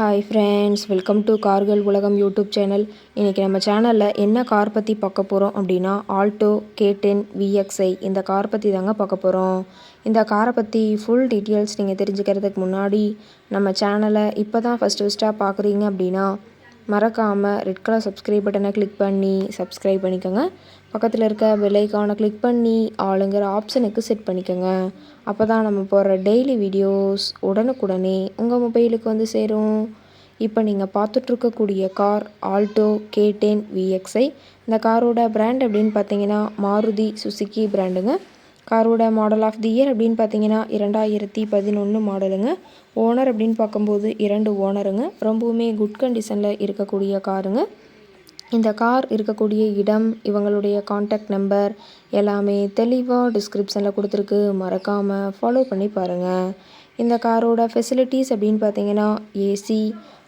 Hi friends welcome to கார்கள் உலகம் YouTube channel இன்றைக்கி நம்ம சேனலில் என்ன கார் பற்றி பார்க்க போகிறோம் அப்படின்னா ஆல்டோ கே டென் விஎக்ஸ்ஐ இந்த கார் பற்றி தாங்க பார்க்க போகிறோம் இந்த காரை பற்றி ஃபுல் டீட்டெயில்ஸ் நீங்கள் தெரிஞ்சுக்கிறதுக்கு முன்னாடி நம்ம சேனலை இப்போ தான் ஃபஸ்ட்டு ஃபஸ்ட்டாக பார்க்குறீங்க அப்படின்னா மறக்காமல் ரெட் கலர் சப்ஸ்கிரைப் பட்டனை கிளிக் பண்ணி சப்ஸ்கிரைப் பண்ணிக்கோங்க. பக்கத்தில் இருக்க பெல்லைக்கானை கிளிக் பண்ணி ஆளுங்கிற ஆப்ஷனுக்கு செட் பண்ணிக்கோங்க. அப்போ தான் நம்ம போடுற டெய்லி வீடியோஸ் உடனுக்குடனே உங்கள் மொபைலுக்கு வந்து சேரும். இப்போ நீங்கள் பார்த்துட்ருக்கக்கூடிய car Alto K ten VXI இந்த காரோட பிராண்ட் அப்படின்னு பார்த்தீங்கன்னா மாருதி சுசுக்கி பிராண்டுங்க காரோட மாடல் ஆஃப் தி இயர் அப்படின்னு பார்த்தீங்கன்னா இரண்டாயிரத்தி பதினொன்று மாடலுங்க ஓனர் அப்படின்னு பார்க்கும்போது இரண்டு ஓனருங்க ரொம்பவுமே குட் கண்டிஷனில் இருக்கக்கூடிய காருங்க. இந்த கார் இருக்கக்கூடிய இடம் இவங்களுடைய காண்டாக்ட் நம்பர் எல்லாமே தெளிவாக டிஸ்கிரிப்ஷனில் கொடுத்துருக்கு. மறக்காமல் ஃபாலோ பண்ணி பாருங்கள் இந்த காரோட ஃபெசிலிட்டிஸ் அப்படின்னு பார்த்தீங்கன்னா ஏசி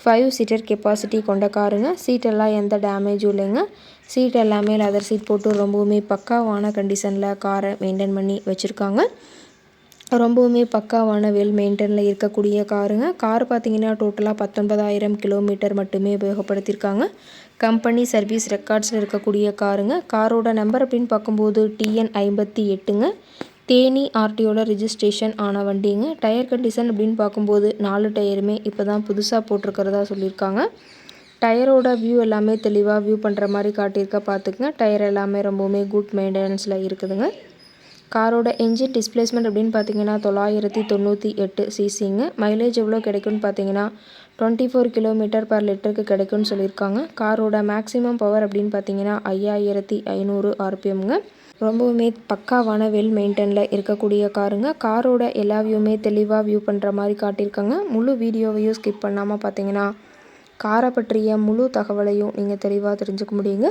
ஃபைவ் சீட்டர் கெப்பாசிட்டி கொண்ட காருங்க சீட்டெல்லாம் எந்த டேமேஜும் இல்லைங்க. சீட் எல்லாமே லெதர் சீட் போட்டு ரொம்பவுமே பக்காவான கண்டிஷனில் காரை மெயின்டைன் பண்ணி வச்சுருக்காங்க. ரொம்பவுமே பக்காவான வெல் மெயின்டெனில் இருக்கக்கூடிய காருங்க கார் பார்த்தீங்கன்னா டோட்டலாக பத்தொன்பதாயிரம் கிலோமீட்டர் மட்டுமே உபயோகப்படுத்தியிருக்காங்க. கம்பெனி சர்வீஸ் ரெக்கார்ட்ஸில் இருக்கக்கூடிய காருங்க காரோட நம்பர் அப்படின்னு பார்க்கும்போது டிஎன் ஐம்பத்தி எட்டுங்க. தேனி ஆர்டிஓட ரிஜிஸ்ட்ரேஷன் ஆன வண்டிங்க. டயர் கண்டிஷன் அப்படின்னு பார்க்கும்போது நாலு டயருமே இப்போ தான் புதுசாக போட்டிருக்கிறதா சொல்லியிருக்காங்க. டயரோட வியூ எல்லாமே தெளிவாக வியூ பண்ணுற மாதிரி காட்டியிருக்கா பார்த்துக்குங்க. டயர் எல்லாமே ரொம்பவுமே குட் மெயின்டெனன்ஸில் இருக்குதுங்க. காரோட என்ஜின் டிஸ்பிளேஸ்மெண்ட் அப்படின்னு பார்த்தீங்கன்னா தொள்ளாயிரத்தி தொண்ணூற்றி எட்டு சிசிங்க மைலேஜ் எவ்வளோ கிடைக்கும்னு பார்த்தீங்கன்னா டுவெண்ட்டி ஃபோர் கிலோமீட்டர் பர் லிட்டருக்கு கிடைக்கும்னு சொல்லியிருக்காங்க. காரோட மேக்ஸிமம் பவர் அப்படின்னு பார்த்தீங்கன்னா ஐயாயிரத்தி ஐநூறு ஆர்பிஎம்ங்க. ரொம்பவுமே பக்காவான வெல் மெயின்டெனில் இருக்கக்கூடிய காருங்க. காரோட எல்லா வியூமே தெளிவாக வியூ பண்ணுற மாதிரி காட்டியிருக்காங்க. முழு வீடியோவையும் ஸ்கிப் பண்ணாமல் பார்த்தீங்கன்னா காரை பற்றிய முழு தகவலையும் நீங்கள் தெளிவாக தெரிஞ்சுக்க முடியுங்க.